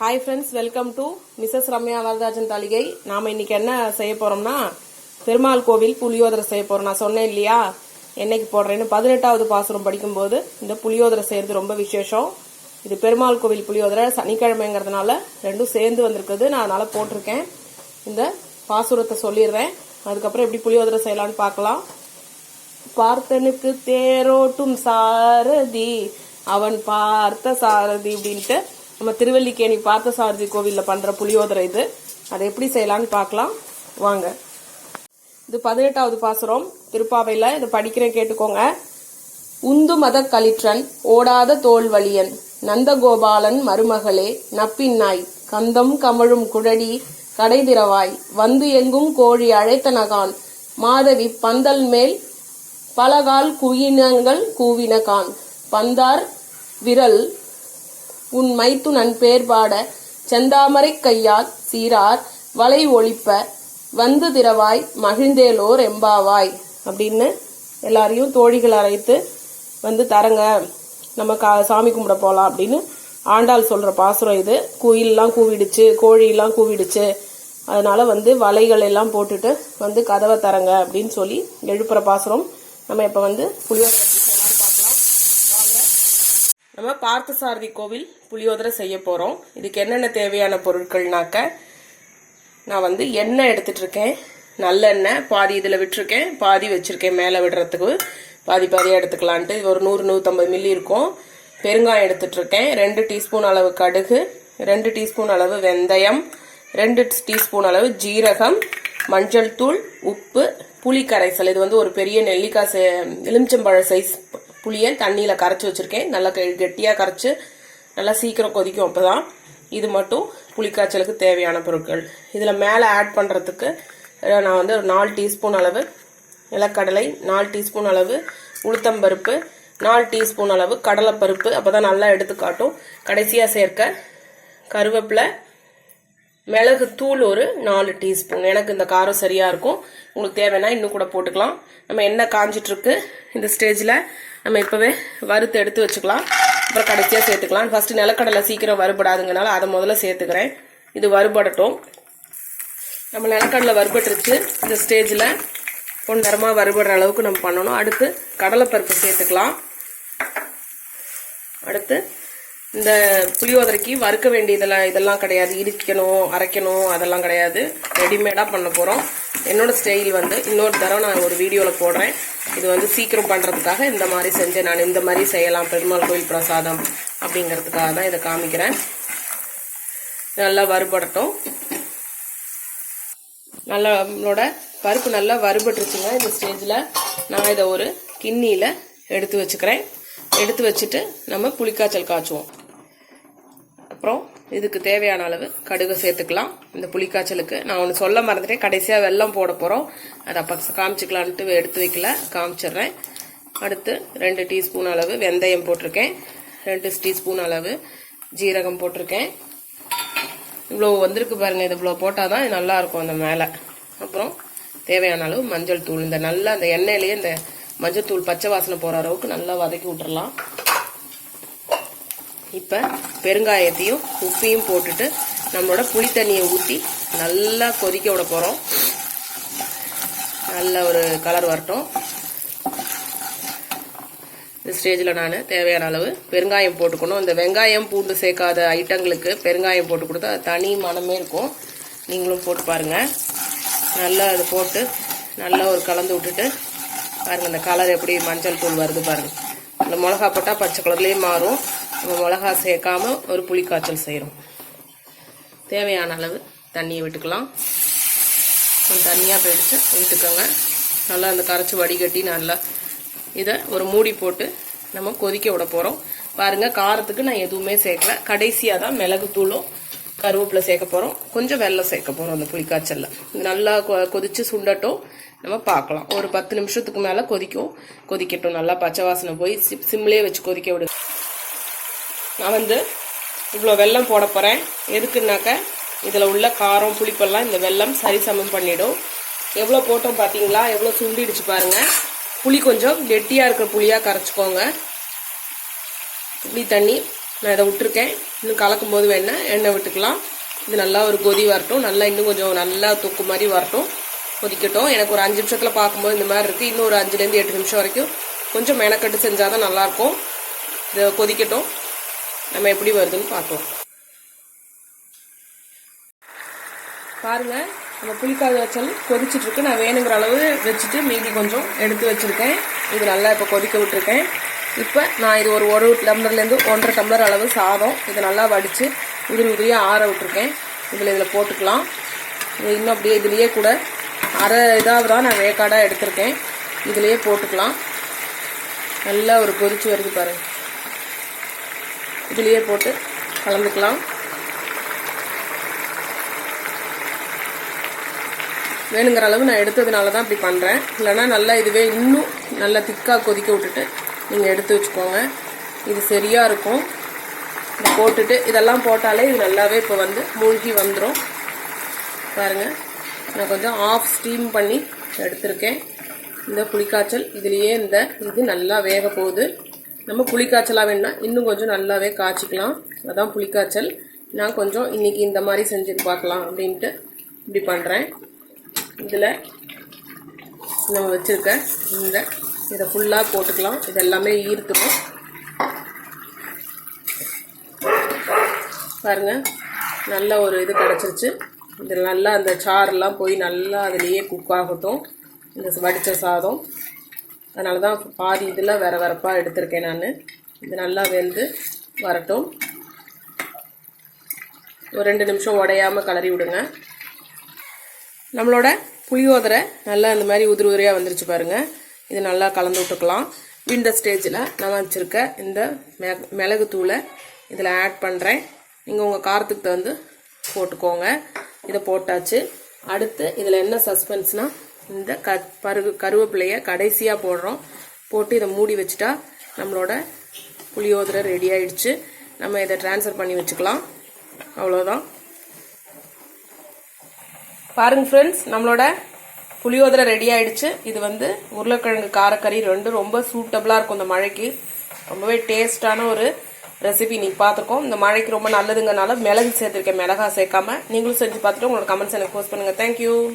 Hi friends welcome to missus Ramya Varathajan தாளிகை நாம இன்னைக்கு என்ன செய்ய போறோம்னா பெருமாள் கோவில் புளியோதரை செய்ய போறோம். நான் சொன்னேன் இல்லையா? என்னைக்கு போடுறேன்னு பதினெட்டாவது பாசுரம் படிக்கும்போது இந்த புளியோதரை செய்யறது ரொம்ப விசேஷம். இது பெருமாள் கோவில் புளியோதரை சனிக்கிழமைங்கிறதுனால ரெண்டும் சேர்ந்து வந்திருக்குது. நான் அதனால போட்டிருக்கேன். இந்த பாசுரத்தை சொல்லிடுறேன். அதுக்கப்புறம் எப்படி புளியோதரை செய்யலாம்னு பார்க்கலாம். பார்த்தனுக்கு தேரோட்டும் சாரதி அவன் பார்த்த சாரதி அப்படின்ட்டு நம்ம திருவல்லிக்கேணி பார்த்த கோவிலில் பண்ணுற புளியோதரை இது. அதை எப்படி செய்யலாம்னு பார்க்கலாம். வாங்க. இது பதினெட்டாவது பாசுரம். திருப்பாவையில இதை படிக்கிறேன் கேட்டுக்கோங்க. உந்து மத களிற்றன் ஓடாத தோல்வழியன் நந்தகோபாலன் மருமகளே நப்பின்னாய் கந்தம் கமழும் குழடி கடைதிரவாய் வந்து எங்கும் கோழி அழைத்தனகான் மாதவி பந்தல் மேல் பலகால் குயினங்கள் கூவினகான் பந்தார் விரல் உன் மைத்துனன் பேர் பாட செந்தாமரை கையால் சீரார் வலை ஒழிப்ப வந்து திரவாய் மகிழ்ந்தேலோர் எம்பாவாய். அப்படின்னு எல்லாரையும் தோழிகள் அழைத்து வந்து தரங்க. நம்ம கா சாமி கும்பிட போகலாம் அப்படின்னு ஆண்டாள் சொல்கிற பாசுரம் இது. குயிலெலாம் கூவிடுச்சு கோழியெல்லாம் கூவிடுச்சு. அதனால் வந்து வலைகள் எல்லாம் போட்டுட்டு வந்து கதவை தரங்க அப்படின்னு சொல்லி எழுப்புற பாசுரம் நம்ம இப்போ வந்து புளியோதரை எப்படி செய்யலாம்னு பார்க்கலாம் வாங்க நம்ம பார்த்தசாரதி கோவில் புளியோதரை செய்ய போகிறோம் இதுக்கு என்னென்ன தேவையான பொருட்கள்னாக்க நான் வந்து எண்ணெய் எடுத்துட்ருக்கேன் நல்லெண்ணெய் பாதி இதில் விட்டுருக்கேன் பாதி வச்சுருக்கேன் மேலே விடுறதுக்கு. பாதி பாதியாக எடுத்துக்கலான்ட்டு. இது ஒரு நூறு நூற்றம்பது மில்லி இருக்கும். பெருங்காயம் எடுத்துட்ருக்கேன் ரெண்டு டீஸ்பூன் அளவு கடுகு ரெண்டு டீஸ்பூன் அளவு வெந்தயம் ரெண்டு டீஸ்பூன் அளவு ஜீரகம் மஞ்சள் தூள் உப்பு புளி கரைசல் இது வந்து ஒரு பெரிய நெல்லிக்காய் சே- எலுமிச்சம்பழ சைஸ் புளியை தண்ணியில் கரைச்சி வச்சுருக்கேன். நல்லா கெட்டியாக கரைச்சி நல்லா சீக்கிரம் கொதிக்கும் அப்பதான். இது மட்டும் புளிக்காய்ச்சலுக்கு தேவையான பொருட்கள். இதில் மேலே ஆட் பண்ணுறதுக்கு நான் வந்து ஒரு நாலு டீஸ்பூன் அளவு நிலக்கடலை நாலு டீஸ்பூன் அளவு உளுத்தம்பருப்பு நாலு டீஸ்பூன் அளவு கடலைப்பருப்பு. அப்போ தான் நல்லா எடுத்து காட்டும் கடைசியாக சேர்க்க கருவேப்பிலை மிளகு தூள் ஒரு நாலு டீஸ்பூன். எனக்கு இந்த காரம் சரியாக இருக்கும். உங்களுக்கு தேவைன்னா இன்னும் கூட போட்டுக்கலாம். நம்ம எண்ணெய் காஞ்சிட்ருக்கு. இந்த ஸ்டேஜில் நம்ம இப்போவே வறுத்து எடுத்து வச்சுக்கலாம். அப்புறம் கடைசியாக சேர்த்துக்கலாம். ஃபஸ்ட்டு நிலக்கடலை சீக்கிரம் வறுபடாதுங்கனால அதை முதல்ல சேர்த்துக்கிறேன். இது வறுபடட்டும். நம்ம நிலக்கடலை வறுபட்டுருச்சு. இந்த ஸ்டேஜில் பொன்னரமாக வறுபடுற அளவுக்கு நம்ம பண்ணணும். அடுத்து கடலைப்பருப்பு சேர்த்துக்கலாம். அடுத்து இந்த புளியோதரைக்கு வறுக்க வேண்டியதெல்லாம் இதெல்லாம் கிடையாது. இடிக்கணும் அரைக்கணும் அதெல்லாம் கிடையாது. ரெடிமேடாக பண்ண போகிறோம் என்னோடய ஸ்டைல் வந்து இன்னொரு தடவை நான் ஒரு வீடியோவில் போடுறேன். இது வந்து சீக்கிரம் பண்ணுறதுக்காக இந்த மாதிரி செஞ்சேன். நான் இந்த மாதிரி செய்யலாம் பெருமாள் கோயில் பிரசாதம் அப்படிங்கிறதுக்காக தான் இதை காமிக்கிறேன். நல்லா வறுபடட்டும். நல்லா நம்மளோட பருப்பு நல்லா வறுபட்டுருச்சுங்க. இந்த ஸ்டேஜில் நான் இதை ஒரு கிண்ணியில் எடுத்து வச்சுக்கிறேன். எடுத்து வச்சுட்டு நம்ம புளிக்காய்ச்சல் காய்ச்சுவோம். அப்புறம் இதுக்கு தேவையான அளவு கடுகு சேர்த்துக்கலாம். இந்த புளிக்காய்ச்சலுக்கு நான் ஒன்று சொல்ல மறந்துட்டேன். கடைசியாக வெல்லம் போட போகிறோம் அதை அப்போ காமிச்சிக்கலான்ட்டு எடுத்து வைக்கல. காமிச்சிடுறேன். அடுத்து ரெண்டு டீஸ்பூன் அளவு வெந்தயம் போட்டிருக்கேன். ரெண்டு டீஸ்பூன் அளவு ஜீரகம் போட்டிருக்கேன். இவ்வளோ வந்திருக்கு பாருங்க. இது இவ்வளோ போட்டால் தான் நல்லாயிருக்கும் அந்த மேலே. அப்புறம் தேவையான அளவு மஞ்சள் தூள். இந்த நல்லா அந்த எண்ணெயிலேயே இந்த மஞ்சத்தூள் பச்சை வாசனை போகிற அளவுக்கு நல்லா வதக்கி விட்டுறலாம். இப்போ பெருங்காயத்தையும் உப்பையும் போட்டுட்டு நம்மளோட புளி தண்ணியை ஊற்றி நல்லா கொதிக்க விட போகிறோம் நல்ல ஒரு கலர் வரட்டும். இந்த ஸ்டேஜில் நான் தேவையான அளவு பெருங்காயம் போட்டுக்கணும். இந்த வெங்காயம் பூண்டு சேர்க்காத ஐட்டங்களுக்கு பெருங்காயம் போட்டு கொடுத்தா அது தனி மனமே இருக்கும். நீங்களும் போட்டு பாருங்கள் நல்லா அது போட்டு நல்லா ஒரு கலந்து விட்டுட்டு பாருங்கள் இந்த கலர் எப்படி மஞ்சள் தூள் வருது பாருங்கள் இந்த மிளகா போட்டால் பச்சை கலர்லேயே மாறும். நம்ம மிளகா சேர்க்காம ஒரு புளிக்காய்ச்சல் செய்கிறோம் தேவையான அளவு தண்ணியை விட்டுக்கலாம். கொஞ்சம் தண்ணியாக போயிடுச்சு. விட்டுக்கோங்க. நல்லா அந்த கரைச்சி வடிகட்டி நல்லா இதை ஒரு மூடி போட்டு நம்ம கொதிக்க விட போகிறோம் பாருங்கள் காரத்துக்கு நான் எதுவுமே சேர்க்கல. கடைசியாக தான் மிளகு தூளும் கருவேப்பிலை சேர்க்க போகிறோம் கொஞ்சம் வெள்ளம் சேர்க்க போகிறோம் அந்த புளிக்காய்ச்சல்ல இது நல்லா கொ- கொதிச்சு சுண்டட்டும். நம்ம பார்க்கலாம். ஒரு பத்து நிமிஷத்துக்கு மேலே கொதிக்கும். கொதிக்கட்டும். நல்லா பச்சை வாசனை போய் சிப் சிம்லேயே வச்சு கொதிக்க விடு. நான் வந்து இவ்வளோ வெல்லம் போட போகிறேன் எதுக்குன்னாக்க இதில் உள்ள காரம் புளிப்பெல்லாம் இந்த வெல்லம் சரிசமம் பண்ணிடும். எவ்வளோ போட்டோம் பார்த்தீங்களா எவ்வளோ சுண்டிடுச்சு பாருங்கள் புளி கொஞ்சம் கெட்டியாக இருக்கிற புளியாக கரைச்சிக்கோங்க. புளி தண்ணி நான் இதை விட்டுருக்கேன். இன்னும் கலக்கும் போது வேணால் எண்ணெய் விட்டுக்கலாம். இது நல்லா ஒரு கொதி வரட்டும். நல்லா இன்னும் கொஞ்சம் நல்லா தொக்கு மாதிரி வரட்டும். கொதிக்கட்டும் எனக்கு ஒரு அஞ்சு நிமிஷத்தில் பார்க்கும்போது இந்த மாதிரி இருக்குது இன்னும் ஒரு அஞ்சுலேருந்து எட்டு நிமிஷம் வரைக்கும் கொஞ்சம் மெனக்கட்டு செஞ்சால் தான் நல்லாயிருக்கும். இதை கொதிக்கட்டும். நம்ம எப்படி வருதுன்னு பார்ப்போம். பாருங்கள் நம்ம புளிக்காத வச்சல் கொதிச்சிட்டுருக்கு நான் வேணுங்கிற அளவு வச்சுட்டு மீதி கொஞ்சம் எடுத்து வச்சுருக்கேன். இது நல்லா இப்போ கொதிக்க விட்டுருக்கேன். இப்போ நான் இது ஒரு ஒரு டம்ளர்லேருந்து ஒன்றரை டம்ளர் அளவு சாதம். இதை நல்லா வடித்து உதிரி உதிரியாக ஆற விட்டுருக்கேன். இதில் இதில் போட்டுக்கலாம். இன்னும் அப்படியே இதுலேயே கூட அரை இதாக தான் நான் வேக்காடாக எடுத்திருக்கேன். இதுலேயே போட்டுக்கலாம். நல்லா ஒரு கொதிச்சு வருது பாருங்க. இதுலேயே போட்டு கலந்துக்கலாம். வேணுங்கிற அளவு நான் எடுத்ததுனால தான் இப்படி பண்ணுறேன் இல்லைன்னா நல்லா இதுவே இன்னும் நல்லா திக்காக கொதிக்க விட்டுட்டு நீங்கள் எடுத்து வச்சுக்கோங்க. இது சரியாக இருக்கும். போட்டுட்டு இதெல்லாம் போட்டாலே இது நல்லாவே இப்போ வந்து மூழ்கி வந்துடும் பாருங்கள் நான் கொஞ்சம் ஆஃப் ஸ்டீம் பண்ணி எடுத்திருக்கேன். இந்த புளிக்காய்ச்சல் இதுலேயே இந்த இது நல்லா வேக போகுது. நம்ம புளிக்காய்ச்சலாக வேணும்னா இன்னும் கொஞ்சம் நல்லாவே காய்ச்சிக்கலாம். அதான் புளிக்காய்ச்சல். நான் கொஞ்சம் இன்றைக்கி இந்த மாதிரி செஞ்சு பார்க்கலாம் அப்படின்ட்டு இப்படி பண்ணுறேன் இதில் நம்ம வச்சுருக்க இந்த இதை ஃபுல்லாக போட்டுக்கலாம். இது எல்லாமே ஈர்த்துக்கும். பாருங்கள் நல்ல ஒரு இது கிடச்சிருச்சு. இது நல்லா அந்த சாரெல்லாம் போய் நல்லா அதுலேயே குக் ஆகட்டும். இந்த வடித்த சாதம். அதனால தான் பாதி இதில் வேற வரப்பாக எடுத்திருக்கேன் நான். இது நல்லா வெந்து வரட்டும். ஒரு ரெண்டு நிமிஷம் உடையாமல் கிளறி விடுங்க. நம்மளோட புளியோதரை நல்லா இந்த மாதிரி உதிரி உதிரியாக வந்துருச்சு பாருங்கள் இது நல்லா கலந்து விட்டுக்கலாம். இந்த ஸ்டேஜில் நான் வச்சுருக்க இந்த மெ மிளகுத்தூளை இதில் ஆட் பண்ணுறேன் நீங்கள் உங்கள் காரத்துக்கு தகுந்து போட்டுக்கோங்க. இதை போட்டாச்சு. அடுத்து இதில் என்ன சஸ்பென்ஸ்னால் இந்த க பருகு கருவேப்பிலையை கடைசியாக போடுறோம். போட்டு இதை மூடி வச்சுட்டா நம்மளோட புளியோதரை ரெடி ஆயிடுச்சு. நம்ம இதை ட்ரான்ஸ்ஃபர் பண்ணி வச்சுக்கலாம். அவ்வளோதான் பாருங்க ஃப்ரெண்ட்ஸ் நம்மளோட புளியோதரை ரெடி ஆயிடுச்சு. இது வந்து உருளைக்கிழங்கு காரக்கறி ரெண்டும் ரொம்ப சூட்டபிளாக இருக்கும் இந்த மழைக்கு. ரொம்பவே டேஸ்டான ஒரு ரெசிபி நீ பார்த்துருக்கோம். இந்த மழைக்கு ரொம்ப நல்லதுங்கனால மிளகு சேர்த்துருக்கேன். மிளகா சேர்க்காம. நீங்களும் செஞ்சு பார்த்துட்டு உங்களோட கமெண்ட்ஸ் எனக்கு போஸ்ட் பண்ணுங்கள் தேங்க்யூ